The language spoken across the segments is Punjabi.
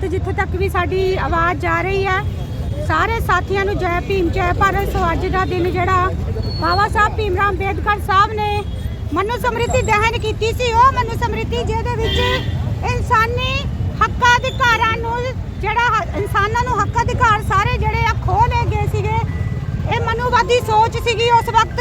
ਭਾਰਤ ਜਿੱਥੇ ਤੱਕ ਵੀ ਸਾਡੀ ਆਵਾਜ਼ ਜਾ ਰਹੀ ਹੈ, ਸਾਰੇ ਸਾਥੀਆਂ ਨੂੰ ਜੈ ਭੀਮ, ਜੈ ਭਾਰਤ, ਸੋ ਅੱਜ ਦਾ ਦਿਨ ਜਿਹੜਾ ਬਾਬਾ ਸਾਹਿਬ ਭੀਮਰਾਵ ਅੰਬੇਦਕਰ ਸਾਹਿਬ ਨੇ ਮਨੁ ਸਮ੍ਰਿਤੀ ਦਹਨ ਕੀਤੀ ਸੀ, ਉਹ ਮਨੁ ਸਮ੍ਰਿਤੀ ਜਿਹਦੇ ਵਿੱਚ ਇਨਸਾਨੀ ਹੱਕਾਂ ਅਧਿਕਾਰਾਂ ਨੂੰ ਜਿਹੜਾ ਇਨਸਾਨਾਂ ਨੂੰ ਹੱਕ ਅਧਿਕਾਰ ਸਾਰੇ ਜਿਹੜੇ ਆ ਖੋਹ ਲਏ ਗਏ ਸੀਗੇ। ਇਹ ਮਨੁਵਾਦੀ ਸੋਚ ਸੀਗੀ ਉਸ ਵਕਤ।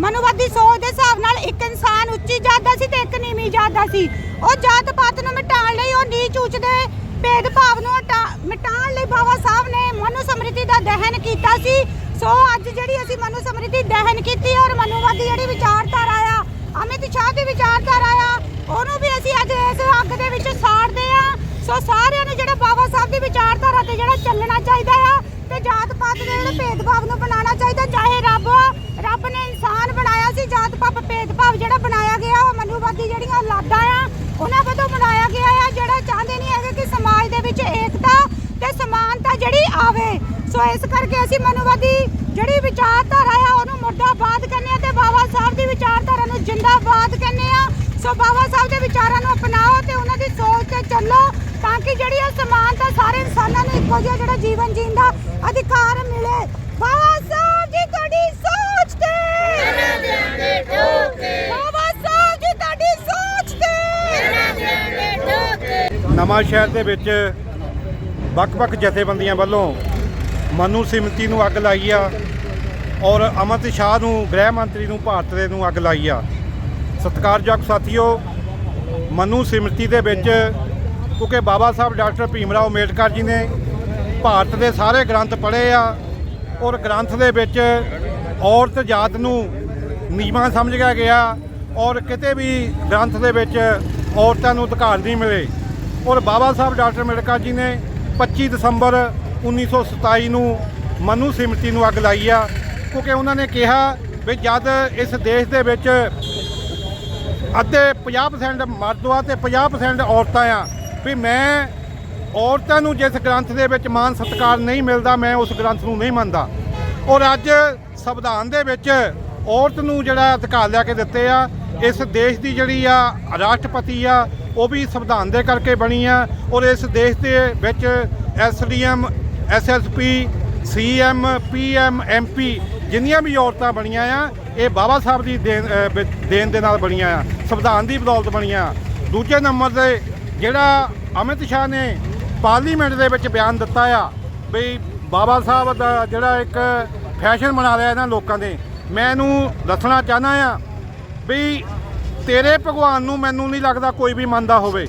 ਮਨੁਵਾਦੀ ਸੋਚ ਦੇ ਹਿਸਾਬ ਨਾਲ ਇੱਕ ਇਨਸਾਨ ਉੱਚੀ ਜਾਤ ਦਾ ਸੀ ਤੇ ਇੱਕ ਨੀਵੀਂ ਜਾਤ ਦਾ ਸੀ। ਉਹ ਜਾਤ ਪਾਤ ਨੂੰ ਮਿਟਾਉਣ ਲਈ ਉਹ ਨੀਚ ਉੱਚ ਦੇ ਭੇਦਭਾਵ ਨੂੰ ਹਟਾ- ਮਿਟਾਉਣ ਲਈ ਬਾਬਾ ਸਾਹਿਬ ਨੇ ਮਨੁ ਸਮ੍ਰਿਤੀ ਦਾ ਦਹਨ ਕੀਤਾ ਸੀ। ਸੋ ਅੱਜ ਜਿਹੜੀ ਅਸੀਂ ਮਨੁ ਸਮ੍ਰਿਤੀ ਦਹਨ ਕੀਤੀ ਔਰ ਮਨੂਵਾਦੀ ਜਿਹੜੀ ਵਿਚਾਰਧਾਰਾ ਆ, ਅਮਿਤ ਸ਼ਾਹ ਦੀ ਵਿਚਾਰਧਾਰਾ ਆ, ਉਹਨੂੰ ਵੀ ਅਸੀਂ ਅੱਜ ਇਸ ਅੱਗ ਦੇ ਵਿੱਚ ਸਾੜਦੇ ਆ। ਸੋ ਸਾਰਿਆਂ ਨੂੰ ਜਿਹੜਾ ਬਾਬਾ ਸਾਹਿਬ ਦੀ ਵਿਚਾਰਧਾਰਾ ਤੇ ਜਿਹੜਾ ਚੱਲਣਾ ਚਾਹੀਦਾ ਆ, ਤੇ ਜਾਤ ਪਾਤ ਦੇ ਜਿਹੜੇ ਭੇਦਭਾਵ ਨੂੰ ਬਣਾਉਣਾ ਚਾਹੀਦਾ, ਚਾਹੇ ਰੱਬ ਰੱਬ ਨੇ ਇਨਸਾਨ ਬਣਾਇਆ ਸੀ ਜਾਤ ਪਾਤ ਭੇਦਭਾਵ ਜਿਹੜਾ ਬਣਾਇਆ ਗਿਆ, ਉਹ ਮਨੁਵਾਦੀ ਜਿਹੜੀਆਂ ਔਲਾਦਾਂ ਆ ਉਹਨਾਂ ਵੱਲੋਂ ਬਣਾਇਆ ਗਿਆ ਆ ਜਿਹੜਾ ਚਾਹੁੰਦੇ ਨਹੀਂ ਹੈਗੇ ਕਿ ਸਮਾਜ ਦੇ ਵਿੱਚ ਏਕਤਾ ਤੇ ਸਮਾਨਤਾ ਜਿਹੜੀ ਆਵੇ। ਸੋ ਇਸ ਕਰਕੇ ਅਸੀਂ ਮਨੂਵਾਦੀ ਜਿਹੜੀ ਵਿਚਾਰਧਾਰਾ ਆ, ਉਹਨੂੰ ਮੁਰਦਾਬਾਦ ਕਹਿੰਦੇ ਆ ਤੇ ਬਾਬਾ ਸਾਹਿਬ ਦੀ ਵਿਚਾਰਧਾਰਾ ਨੂੰ ਜਿੰਦਾਬਾਦ ਕਹਿੰਦੇ ਆ। ਸੋ ਬਾਬਾ ਸਾਹਿਬ ਦੇ ਵਿਚਾਰਾਂ ਨੂੰ ਅਪਣਾਓ ਤੇ ਉਹਨਾਂ ਦੀ ਸੋਚ ਤੇ ਚੱਲੋ ਤਾਂ ਕਿ ਜਿਹੜੀ ਇਹ ਸਮਾਨਤਾ ਸਾਰੇ ਇਨਸਾਨਾਂ ਨੂੰ ਇੱਕੋ ਜਿਹਾ ਜਿਹੜਾ ਜੀਵਨ ਜੀਣ ਦਾ ਅਧਿਕਾਰ ਮਿਲੇ। ਬਾਬਾ ਸਾਹਿਬ ਜੀ, ਤੁਹਾਡੀ ਸੋਚ ਤੇ। ਬਾਬਾ ਸਾਹਿਬ ਜੀ, ਤੁਹਾਡੀ ਸੋਚ ਤੇ। ਨਵਾਂ ਸ਼ਹਿਰ ਦੇ ਵਿੱਚ ਵੱਖ-ਵੱਖ ਜਥੇਬੰਦੀਆਂ ਵੱਲੋਂ ਮਨੂ ਸਿਮਤੀ ਨੂੰ ਅੱਗ ਲਾਈ ਆ ਔਰ ਅਮਿਤ ਸ਼ਾਹ ਨੂੰ, ਗ੍ਰਹਿ ਮੰਤਰੀ ਨੂੰ, ਭਾਰਤ ਦੇ ਨੂੰ ਅੱਗ ਲਾਈ ਆ। ਸਤਿਕਾਰਯੋਗ ਸਾਥੀਓ, ਮਨੂ ਸਿਮਰਤੀ ਦੇ ਵਿੱਚ ਕਿਉਂਕਿ ਬਾਬਾ ਸਾਹਿਬ ਡਾਕਟਰ ਭੀਮਰਾਓ ਅੰਬੇਡਕਰ ਜੀ ਨੇ ਭਾਰਤ ਦੇ ਸਾਰੇ ਗ੍ਰੰਥ ਪੜ੍ਹੇ ਆ ਔਰ ਗ੍ਰੰਥ ਦੇ ਵਿੱਚ ਔਰਤ ਜਾਤ ਨੂੰ ਨੀਵਾਂ ਸਮਝਿਆ ਗਿਆ ਔਰ ਕਿਤੇ ਵੀ ਗ੍ਰੰਥ ਦੇ ਵਿੱਚ ਔਰਤਾਂ ਨੂੰ ਅਧਿਕਾਰ ਨਹੀਂ ਮਿਲੇ। ਔਰ ਬਾਬਾ ਸਾਹਿਬ ਡਾਕਟਰ ਅੰਬੇਡਕਰ ਜੀ ਨੇ 25 ਦਸੰਬਰ 1927 ਨੂੰ ਮਨੂ ਸਿਮਰਤੀ ਨੂੰ ਅੱਗ ਲਾਈ ਆ। ਕਿਉਂਕਿ ਉਹਨਾਂ ਨੇ ਕਿਹਾ ਵੀ ਜਦ ਇਸ ਦੇਸ਼ ਦੇ ਵਿੱਚ ਅੱਧੇ 50% ਮਰਦ ਆ ਤੇ 50% ਔਰਤਾਂ ਆ, ਵੀ ਮੈਂ ਔਰਤਾਂ ਨੂੰ ਜਿਸ ਗ੍ਰੰਥ ਦੇ ਵਿੱਚ ਮਾਨ ਸਤਿਕਾਰ ਨਹੀਂ ਮਿਲਦਾ, ਮੈਂ ਉਸ ਗ੍ਰੰਥ ਨੂੰ ਨਹੀਂ ਮੰਨਦਾ। ਔਰ ਅੱਜ ਸੰਵਿਧਾਨ ਦੇ ਵਿੱਚ ਔਰਤ ਨੂੰ ਜਿਹੜਾ ਅਧਿਕਾਰ ਲਿਆ ਕੇ ਦਿੱਤੇ ਆ, ਇਸ ਦੇਸ਼ ਦੀ ਜਿਹੜੀ ਆ ਰਾਸ਼ਟਰਪਤੀ ਆ ਉਹ ਵੀ ਸੰਵਿਧਾਨ ਦੇ ਕਰਕੇ ਬਣੀ ਆ ਔਰ ਇਸ ਦੇਸ਼ ਦੇ ਵਿੱਚ SDM, SSP, CM, PM, MP ਜਿੰਨੀਆਂ ਵੀ ਔਰਤਾਂ ਬਣੀਆਂ ਆ, ਇਹ ਬਾਬਾ ਸਾਹਿਬ ਦੀ ਦੇਣ ਦੇਣ ਦੇ ਨਾਲ ਬਣੀਆਂ ਆ, ਸੰਵਿਧਾਨ ਦੀ ਬਦੌਲਤ ਬਣੀਆਂ ਦੂਜੇ ਨੰਬਰ ਤੇ ਜਿਹੜਾ ਅਮਿਤ ਸ਼ਾਹ ਨੇ ਪਾਰਲੀਮੈਂਟ ਦੇ ਵਿੱਚ ਬਿਆਨ ਦਿੱਤਾ ਆ ਵੀ ਬਾਬਾ ਸਾਹਿਬ ਦਾ ਜਿਹੜਾ ਇੱਕ ਫੈਸ਼ਨ ਬਣਾ ਲਿਆ ਇਹਨਾਂ ਲੋਕਾਂ ਨੇ, ਮੈਂ ਇਹਨੂੰ ਦੱਸਣਾ ਚਾਹਨਾ ਆ ਵੀ ਤੇਰੇ ਭਗਵਾਨ ਨੂੰ ਮੈਨੂੰ ਨਹੀਂ ਲੱਗਦਾ ਕੋਈ ਵੀ ਮੰਨਦਾ ਹੋਵੇ।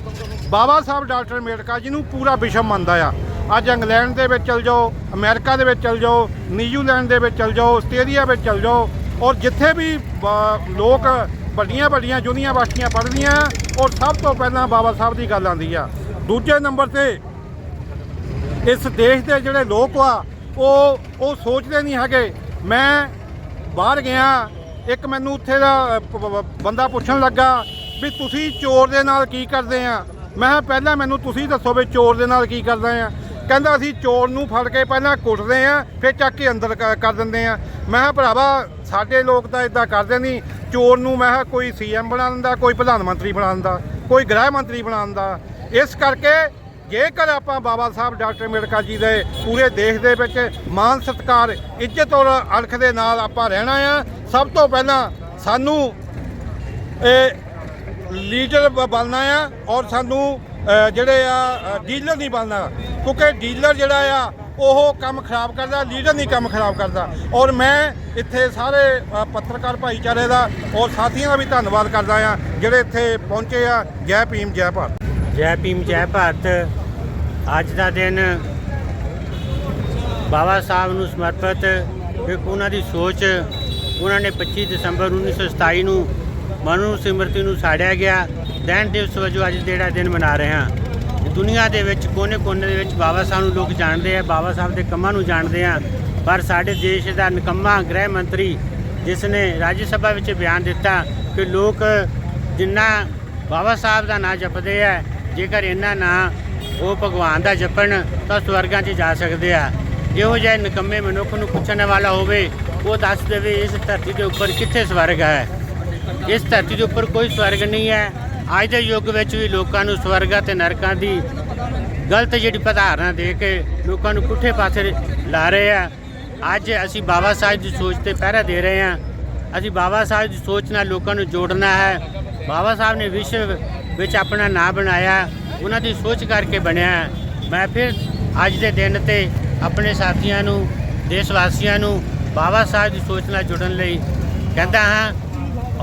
ਬਾਬਾ ਸਾਹਿਬ ਡਾਕਟਰ ਅੰਬੇਡਕਰ ਜੀ ਨੂੰ ਪੂਰਾ ਵਿਸ਼ਵ ਮੰਨਦਾ ਆ। ਅੱਜ ਇੰਗਲੈਂਡ ਦੇ ਵਿੱਚ ਚਲ ਜਾਓ, ਅਮਰੀਕਾ ਦੇ ਵਿੱਚ ਚਲ ਜਾਓ, ਨਿਊਜ਼ੀਲੈਂਡ ਦੇ ਵਿੱਚ ਚਲ ਜਾਓ, ਆਸਟ੍ਰੇਲੀਆ ਵਿੱਚ ਚਲ ਜਾਓ, ਔਰ ਜਿੱਥੇ ਵੀ ਬ- ਲੋਕ ਵੱਡੀਆਂ ਵੱਡੀਆਂ ਯੂਨੀਵਰਸਿਟੀਆਂ ਪੜ੍ਹਦੀਆਂ ਔਰ ਸਭ ਤੋਂ ਪਹਿਲਾਂ ਬਾਬਾ ਸਾਹਿਬ ਦੀ ਗੱਲ ਆਉਂਦੀ ਆ। ਦੂਜੇ ਨੰਬਰ ਤੇ, ਇਸ ਦੇਸ਼ ਦੇ ਜਿਹੜੇ ਲੋਕ ਆ, ਉਹ ਉਹ ਸੋਚਦੇ ਨਹੀਂ ਹੈਗੇ। ਮੈਂ ਬਾਹਰ ਗਿਆ ਇੱਕ ਮੈਨੂੰ ਉੱਥੇ ਦਾ ਅ, ਬੰਦਾ ਪੁੱਛਣ ਲੱਗਾ ਵੀ ਤੁਸੀਂ ਚੋਰ ਦੇ ਨਾਲ ਕੀ ਕਰਦੇ ਆ? ਮੈਂ ਕਿਹਾ ਪਹਿਲਾਂ ਮੈਨੂੰ ਤੁਸੀਂ ਦੱਸੋ ਵੀ ਚੋਰ ਦੇ ਨਾਲ ਕੀ ਕਰਦੇ ਆ। ਕਹਿੰਦਾ ਅਸੀਂ ਚੋਰ ਨੂੰ ਫੜ ਕੇ ਪਹਿਲਾਂ ਕੁੱਟਦੇ ਆ ਫਿਰ ਚੱਕ ਕੇ ਅੰਦਰ ਕ- ਕਰ ਦਿੰਦੇ ਆ। ਮੈਂ ਕਿਹਾ ਭਰਾਵਾ ਸਾਡੇ ਲੋਕ ਤਾਂ ਇਦਾਂ ਕਰਦੇ ਨਹੀਂ ਚੋਰ ਨੂੰ ਮੈਂ ਕਿਹਾ ਕੋਈ ਸੀਐਮ ਬਣਾ ਦਿੰਦਾ ਕੋਈ ਪ੍ਰਧਾਨ ਮੰਤਰੀ ਬਣਾ ਦਿੰਦਾ ਕੋਈ ਗ੍ਰਹਿ ਮੰਤਰੀ ਬਣਾ ਦਿੰਦਾ ਇਸ ਕਰਕੇ ਜੇਕਰ ਆਪਾਂ ਬਾਬਾ ਸਾਹਿਬ ਡਾਕਟਰ ਅੰਬੇਡਕਰ ਜੀ ਦੇ ਪੂਰੇ ਦੇਸ਼ ਦੇ ਵਿੱਚ ਮਾਨ ਸਤਿਕਾਰ ਇੱਜ਼ਤ ਔਰ ਅਣਖ ਦੇ ਨਾਲ ਆਪਾਂ ਰਹਿਣਾ ਆ ਸਭ ਤੋਂ ਪਹਿਲਾਂ ਸਾਨੂੰ ਇਹ ਲੀਡਰ ਬ- ਬਣਨਾ ਆ ਔਰ ਸਾਨੂੰ ਜਿਹੜੇ ਆ ਡੀਲਰ ਨਹੀਂ ਬਣਨਾ। ਕਿਉਂਕਿ ਡੀਲਰ ਜਿਹੜਾ ਆ, ਉਹ ਕੰਮ ਖਰਾਬ ਕਰਦਾ, ਲੀਡਰ ਨਹੀਂ ਕੰਮ ਖਰਾਬ ਕਰਦਾ। ਔਰ ਮੈਂ ਇੱਥੇ ਸਾਰੇ ਪੱਤਰਕਾਰ ਭਾਈਚਾਰੇ ਦਾ ਔਰ ਸਾਥੀਆਂ ਦਾ ਵੀ ਧੰਨਵਾਦ ਕਰਦਾ ਆ, ਜਿਹੜੇ ਇੱਥੇ ਪਹੁੰਚੇ ਆ। ਜੈ ਭੀਮ, ਜੈ ਭਾਰਤ। ਜੈ ਭੀਮ, ਜੈ ਭਾਰਤ। ਅੱਜ ਦਾ ਦਿਨ ਬਾਬਾ ਸਾਹਿਬ ਨੂੰ ਸਮਰਪਿਤ ਇੱਕ ਉਹਨਾਂ ਦੀ ਸੋਚ ਉਹਨਾਂ ਨੇ 25 ਦਸੰਬਰ 1927 ਨੂੰ ਮਨੂ ਸਿਮਰਤੀ ਨੂੰ ਸਾੜਿਆ ਗਿਆ। ਦੈਨ ਦਿਵਸ ਵਜੋਂ ਅੱਜ ਜਿਹੜਾ ਦਿਨ ਮਨਾ ਰਹੇ ਹਾਂ। ਦੁਨੀਆ ਦੇ ਵਿੱਚ ਕੋਨੇ-ਕੋਨੇ ਦੇ ਵਿੱਚ ਬਾਬਾ ਸਾਹਿਬ ਨੂੰ ਲੋਕ ਜਾਣਦੇ ਆ, ਬਾਬਾ ਸਾਹਿਬ ਦੇ ਕੰਮਾਂ ਨੂੰ ਜਾਣਦੇ ਆ। ਪਰ ਸਾਡੇ ਦੇਸ਼ ਦਾ ਨਿਕੰਮਾ ਗ੍ਰਹਿ ਮੰਤਰੀ ਜਿਸ ਨੇ ਰਾਜ ਸਭਾ ਵਿੱਚ ਬਿਆਨ ਦਿੱਤਾ ਕਿ ਲੋਕ ਜਿੰਨਾ ਬਾਬਾ ਸਾਹਿਬ ਦਾ ਨਾਂ ਜਪਦੇ ਆ, ਜੇਕਰ ਇਹਨਾਂ ਨਾਂ ਉਹ ਭਗਵਾਨ ਦਾ ਜਪਣ ਤਾਂ ਸਵਰਗਾਂ 'ਚ ਜਾ ਸਕਦੇ ਆ। ਇਹੋ ਜਿਹੇ ਨਿਕੰਮੇ ਮਨੁੱਖ ਨੂੰ ਪੁੱਛਣ ਵਾਲਾ ਹੋਵੇ ਉਹ ਦੱਸ ਦੇਵੇ ਇਸ ਧਰਤੀ ਦੇ ਉੱਪਰ ਕਿੱਥੇ ਸਵਰਗ ਹੈ। ਇਸ ਧਰਤੀ ਦੇ ਉੱਪਰ ਕੋਈ ਸਵਰਗ ਨਹੀਂ ਹੈ। ਅੱਜ ਦੇ ਯੁੱਗ ਵਿੱਚ ਵੀ ਲੋਕਾਂ ਨੂੰ ਸਵਰਗਾਂ ਤੇ ਨਰਕਾਂ ਦੀ ਗਲਤ ਜਿਹੜੀ ਪਧਾਰਨਾ ਦੇ ਕੇ ਲੋਕਾਂ ਨੂੰ ਪੁੱਠੇ ਪਾਸੇ ਲਾ ਰਹੇ ਆ। ਅੱਜ ਅਸੀਂ ਬਾਬਾ ਸਾਹਿਬ ਦੀ ਸੋਚ ਤੇ ਪਹਿਰਾ ਦੇ ਰਹੇ ਹਾਂ। ਅਸੀਂ ਬਾਬਾ ਸਾਹਿਬ ਦੀ ਸੋਚ ਨਾਲ ਲੋਕਾਂ ਨੂੰ ਜੋੜਨਾ ਹੈ। ਬਾਬਾ ਸਾਹਿਬ ਨੇ ਵਿਸ਼ਵ ਵਿੱਚ ਆਪਣਾ ਨਾਂ ਬਣਾਇਆ। ਉਹਨਾਂ ਦੀ ਸੋਚ ਕਰਕੇ ਬਣਿਆ। ਹੈ। ਮੈਂ ਫਿਰ ਅੱਜ ਦੇ ਦਿਨ ਤੇ ਆਪਣੇ ਸਾਥੀਆਂ ਨੂੰ ਦੇਸ਼ ਵਾਸੀਆਂ ਨੂੰ ਬਾਬਾ ਸਾਹਿਬ ਦੀ ਸੋਚ ਨਾਲ ਜੁੜਨ ਲਈ ਕਹਿੰਦਾ ਹਾਂ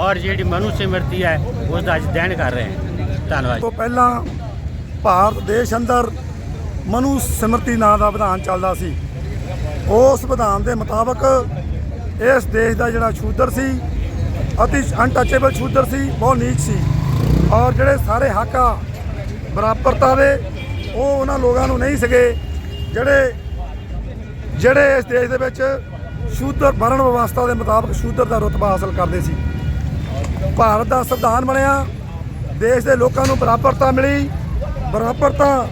ਔਰ ਜਿਹੜੀ ਮਨੂ ਸਿਮਰਤੀ ਹੈ ਉਸ ਦਾ ਅੱਜ ਦਹਿਣ ਕਰ ਰਹੇ ਹਾਂ। ਧੰਨਵਾਦ ਤੋਂ ਪਹਿਲਾਂ ਭਾਰਤ ਦੇਸ਼ ਅੰਦਰ ਮਨੂ ਸਿਮਰਤੀ ਨਾਂ ਦਾ ਵਿਧਾਨ ਚੱਲਦਾ ਸੀ। ਉਸ ਵਿਧਾਨ ਦੇ ਮੁਤਾਬਕ ਇਸ ਦੇਸ਼ ਦਾ ਜਿਹੜਾ ਸ਼ੂਦਰ ਸੀ, ਅਤੀ ਅਨਟਚੇਬਲ ਸ਼ੂਦਰ ਸੀ, ਬਹੁਤ ਨੀਚ ਸੀ। ਔਰ ਜਿਹੜੇ ਸਾਰੇ ਹੱਕ ਆ, ਬਰਾਬਰਤਾ ਦੇ, ਉਹ ਉਹਨਾਂ ਲੋਕਾਂ ਨੂੰ ਨਹੀਂ ਸੀਗੇ। ਜਿਹੜੇ ਜਿਹੜੇ ਇਸ ਦੇਸ਼ ਦੇ ਵਿੱਚ ਸ਼ੂਦਰ ਵਰਣ ਵਿਵਸਥਾ ਦੇ ਮੁਤਾਬਕ ਸ਼ੂਦਰ ਦਾ ਰੁਤਬਾ ਹਾਸਲ ਕਰਦੇ ਸੀ। ਭਾਰਤ ਦਾ ਸੰਵਿਧਾਨ ਬਣਿਆ। ਦੇਸ਼ ਦੇ ਲੋਕਾਂ ਨੂੰ ਬਰਾਬਰਤਾ ਮਿਲੀ। ਬਰਾਬਰਤਾ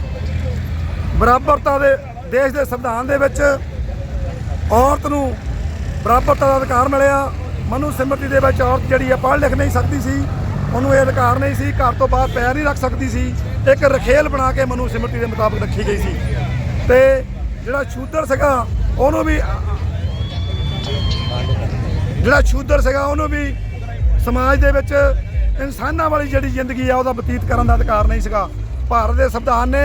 ਬਰਾਬਰਤਾ ਦੇ, ਦੇਸ਼ ਦੇ ਸੰਵਿਧਾਨ ਦੇ ਵਿੱਚ ਔਰਤ ਨੂੰ ਬਰਾਬਰਤਾ ਦਾ ਅਧਿਕਾਰ ਮਿਲਿਆ। ਮਨੂ ਸਿਮਰਤੀ ਦੇ ਵਿੱਚ ਔਰਤ ਜਿਹੜੀ ਆ ਪੜ੍ਹ ਲਿਖ ਨਹੀਂ ਸਕਦੀ ਸੀ। ਉਹਨੂੰ ਇਹ ਅਧਿਕਾਰ ਨਹੀਂ ਸੀ। ਘਰ ਤੋਂ ਬਾਹਰ ਪੈਰ ਨਹੀਂ ਰੱਖ ਸਕਦੀ ਸੀ। ਇੱਕ ਰਖੇਲ ਬਣਾ ਕੇ ਮਨੂ ਸਿਮਰਤੀ ਦੇ ਮੁਤਾਬਕ ਰੱਖੀ ਗਈ ਸੀ। ਤੇ ਜਿਹੜਾ ਸ਼ੂਦਰ ਸੀਗਾ, ਉਹਨੂੰ ਵੀ ਜਿਹੜਾ ਸ਼ੂਦਰ ਸੀਗਾ, ਉਹਨੂੰ ਵੀ ਸਮਾਜ ਦੇ ਵਿੱਚ ਇਨਸਾਨਾਂ ਵਾਲੀ ਜਿਹੜੀ ਜ਼ਿੰਦਗੀ ਆ, ਉਹਦਾ ਬਤੀਤ ਕਰਨ ਦਾ ਅਧਿਕਾਰ ਨਹੀਂ ਸੀਗਾ। ਭਾਰਤ ਦੇ ਸੰਵਿਧਾਨ ਨੇ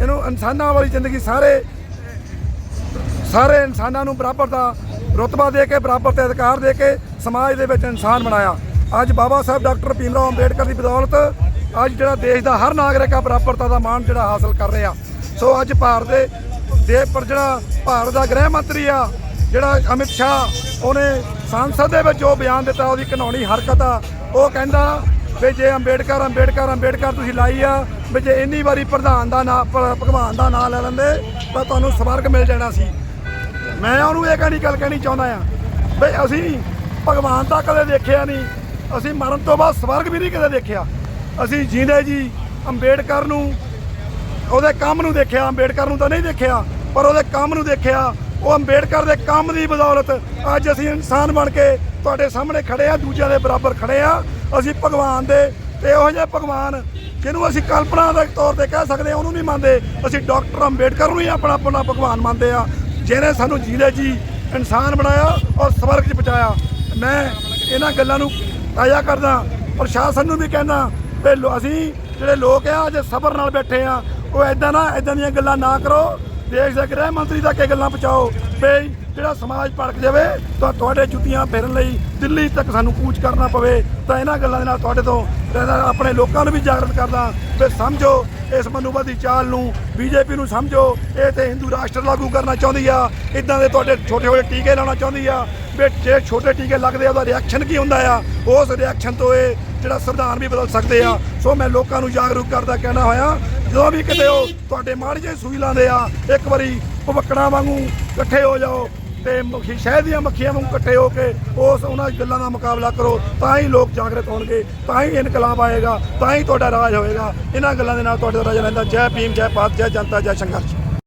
ਇਹਨੂੰ ਇਨਸਾਨਾਂ ਵਾਲੀ ਜ਼ਿੰਦਗੀ ਸਾਰੇ ਸਾਰੇ ਇਨਸਾਨਾਂ ਨੂੰ ਬਰਾਬਰ ਦਾ ਰੁਤਬਾ ਦੇ ਕੇ, ਬਰਾਬਰ ਤੇ ਅਧਿਕਾਰ ਦੇ ਕੇ ਸਮਾਜ ਦੇ ਵਿੱਚ ਇਨਸਾਨ ਬਣਾਇਆ। ਅੱਜ ਬਾਬਾ ਸਾਹਿਬ ਡਾਕਟਰ ਭੀਮ ਰਾਓ ਅੰਬੇਡਕਰ ਦੀ ਬਦੌਲਤ ਅੱਜ ਜਿਹੜਾ ਦੇਸ਼ ਦਾ ਹਰ ਨਾਗਰਿਕ ਆ, ਬਰਾਬਰਤਾ ਦਾ ਮਾਣ ਜਿਹੜਾ ਹਾਸਲ ਕਰ ਰਿਹਾ। ਸੋ ਅੱਜ ਭਾਰਤ ਦੇ ਦੇ ਪਰ ਜਿਹੜਾ ਭਾਰਤ ਦਾ ਗ੍ਰਹਿ ਮੰਤਰੀ ਆ ਜਿਹੜਾ ਅਮਿਤ ਸ਼ਾਹ ਉਹਨੇ ਸੰਸਦ ਦੇ ਵਿੱਚ ਜੋ ਬਿਆਨ ਦਿੱਤਾ, ਉਹਦੀ ਘਨੌਣੀ ਹਰਕਤ ਆ। ਉਹ ਕਹਿੰਦਾ ਵੀ ਜੇ ਅੰਬੇਡਕਰ ਅੰਬੇਡਕਰ ਅੰਬੇਡਕਰ ਤੁਸੀਂ ਲਾਈ ਆ, ਵੀ ਜੇ ਇੰਨੀ ਵਾਰੀ ਪ੍ਰਧਾਨ ਦਾ ਨਾਂ, ਭ- ਭਗਵਾਨ ਦਾ ਨਾਮ ਲੈ ਲੈਂਦੇ, ਤਾਂ ਤੁਹਾਨੂੰ ਸਵਰਗ ਮਿਲ ਜਾਣਾ ਸੀ। ਮੈਂ ਉਹਨੂੰ ਇਹ ਕਹਿਣੀ, ਗੱਲ ਕਹਿਣੀ ਚਾਹੁੰਦਾ ਆ ਵੀ ਅਸੀਂ ਭਗਵਾਨ ਤਾਂ ਕਦੇ ਦੇਖਿਆ ਨਹੀਂ, ਅਸੀਂ ਮਰਨ ਤੋਂ ਬਾਅਦ ਸਵਰਗ ਵੀ ਨਹੀਂ ਕਦੇ ਦੇਖਿਆ। ਅਸੀਂ ਜੀਂਦੇ ਜੀ ਅੰਬੇਡਕਰ ਨੂੰ, ਉਹਦੇ ਕੰਮ ਨੂੰ ਦੇਖਿਆ, ਅੰਬੇਡਕਰ ਨੂੰ ਤਾਂ ਨਹੀਂ ਦੇਖਿਆ, ਪਰ ਉਹਦੇ ਕੰਮ ਨੂੰ ਦੇਖਿਆ ਉਹ ਅੰਬੇਡਕਰ ਦੇ ਕੰਮ ਦੀ ਬਦੌਲਤ ਅੱਜ ਅਸੀਂ ਇਨਸਾਨ ਬਣ ਕੇ ਤੁਹਾਡੇ ਸਾਹਮਣੇ ਖੜੇ ਆ, ਦੂਜਿਆਂ ਦੇ ਬਰਾਬਰ ਖੜੇ ਆ। ਅਸੀਂ ਭਗਵਾਨ ਦੇ ਤੇ ਉਹੋ ਜਿਹੇ ਭਗਵਾਨ ਜਿਹਨੂੰ ਅਸੀਂ ਕਲਪਨਾ ਦੇ ਤੌਰ ਤੇ ਕਹਿ ਸਕਦੇ ਹਾਂ ਉਹਨੂੰ ਨਹੀਂ ਮੰਨਦੇ। ਅਸੀਂ ਡਾਕਟਰ ਅੰਬੇਡਕਰ ਨੂੰ ਹੀ ਆਪਣਾ ਆਪਣਾ ਭਗਵਾਨ ਮੰਨਦੇ ਆ, ਜਿਹਨੇ ਸਾਨੂੰ ਜੀਲੇ ਜੀ ਇਨਸਾਨ ਬਣਾਇਆ ਔਰ ਸਵਰਗ 'ਚ ਪਹੁੰਚਾਇਆ। ਮੈਂ ਇਹਨਾਂ ਗੱਲਾਂ ਨੂੰ ਤਾਜ਼ਾ ਕਰਦਾ, ਪ੍ਰਸ਼ਾਸਨ ਨੂੰ ਵੀ ਕਹਿੰਦਾ ਵੀ ਲੋ- ਅਸੀਂ ਜਿਹੜੇ ਲੋਕ ਆ, ਅੱਜ ਸਬਰ ਨਾਲ ਬੈਠੇ ਆ, ਉਹ ਐਦਾਂ ਨਾ ਐਦਾਂ ਦੀਆਂ ਗੱਲਾਂ ਨਾ ਕਰੋ। ਦੇਸ਼ ਦੇ ਗ੍ਰਹਿ ਮੰਤਰੀ ਤੱਕ ਇਹ ਗੱਲਾਂ ਪਹੁੰਚਾਓ ਵੀ ਜਿਹੜਾ ਸਮਾਜ ਭੜਕ ਜਾਵੇ ਤਾਂ ਤੁਹਾਡੇ ਜੁੱਤੀਆਂ ਫੇਰਨ ਲਈ ਦਿੱਲੀ ਤੱਕ ਸਾਨੂੰ ਕੂਚ ਕਰਨਾ ਪਵੇ ਤਾਂ ਇਹਨਾਂ ਗੱਲਾਂ ਦੇ ਨਾਲ ਤੁਹਾਡੇ ਤੋਂ ਆਪਣੇ ਲੋਕਾਂ ਨੂੰ ਵੀ ਜਾਗਰਤ ਕਰਦਾ ਵੀ ਸਮਝੋ ਇਸ ਮਨੂਵਾਦੀ ਚਾਲ ਨੂੰ, ਬੀਜੇਪੀ ਨੂੰ ਸਮਝੋ, ਇਹ ਤੇ ਹਿੰਦੂ ਰਾਸ਼ਟਰ ਲਾਗੂ ਕਰਨਾ ਚਾਹੁੰਦੀ ਆ, ਇਦਾਂ ਦੇ ਤੁਹਾਡੇ ਛੋਟੇ ਛੋਟੇ ਟੀਕੇ ਲਾਉਣਾ ਚਾਹੁੰਦੀ ਆ, ਵੀ ਜੇ ਛੋਟੇ ਟੀਕੇ ਲੱਗਦੇ ਆ, ਉਹਦਾ ਰਿਐਕਸ਼ਨ ਕੀ ਹੁੰਦਾ ਆ? ਉਸ ਰਿਐਕਸ਼ਨ ਤੋਂ ਇਹ ਜਿਹੜਾ ਸੰਵਿਧਾਨ ਵੀ ਬਦਲ ਸਕਦੇ ਆ। ਸੋ ਮੈਂ ਲੋਕਾਂ ਨੂੰ ਜਾਗਰੂਕ ਕਰਦਾ ਕਹਿਣਾ ਹੋਇਆ ਜਦੋਂ ਵੀ ਕਿਤੇ ਉਹ ਤੁਹਾਡੇ ਮਾੜੀ ਜਿਹੀ ਸੂਈ ਲਾਉਂਦੇ ਆ ਇੱਕ ਵਾਰੀ ਭਵਕਣਾ ਵਾਂਗੂ ਇਕੱਠੇ ਹੋ ਜਾਓ ਤੇ ਮੱਖੀ ਸ਼ਹਿਦ ਦੀਆਂ ਮੱਖੀਆਂ ਵਾਂਗੂ ਇਕੱਠੇ ਹੋ ਕੇ ਉਸ ਉਹਨਾਂ ਗੱਲਾਂ ਦਾ ਮੁਕਾਬਲਾ ਕਰੋ ਤਾਂ ਹੀ ਲੋਕ ਜਾਗਰਤ ਹੋਣਗੇ ਤਾਂ ਹੀ ਇਨਕਲਾਬ ਆਏਗਾ ਤਾਂ ਹੀ ਤੁਹਾਡਾ ਰਾਜ ਹੋਏਗਾ। ਇਹਨਾਂ ਗੱਲਾਂ ਦੇ ਨਾਲ ਤੁਹਾਡਾ ਰਾਜ ਰਹਿੰਦਾ ਜੈ ਭੀਮ ਜੈ ਭਾਰਤ ਜੈ ਜਨਤਾ ਜੈ ਸੰਘਰਸ਼।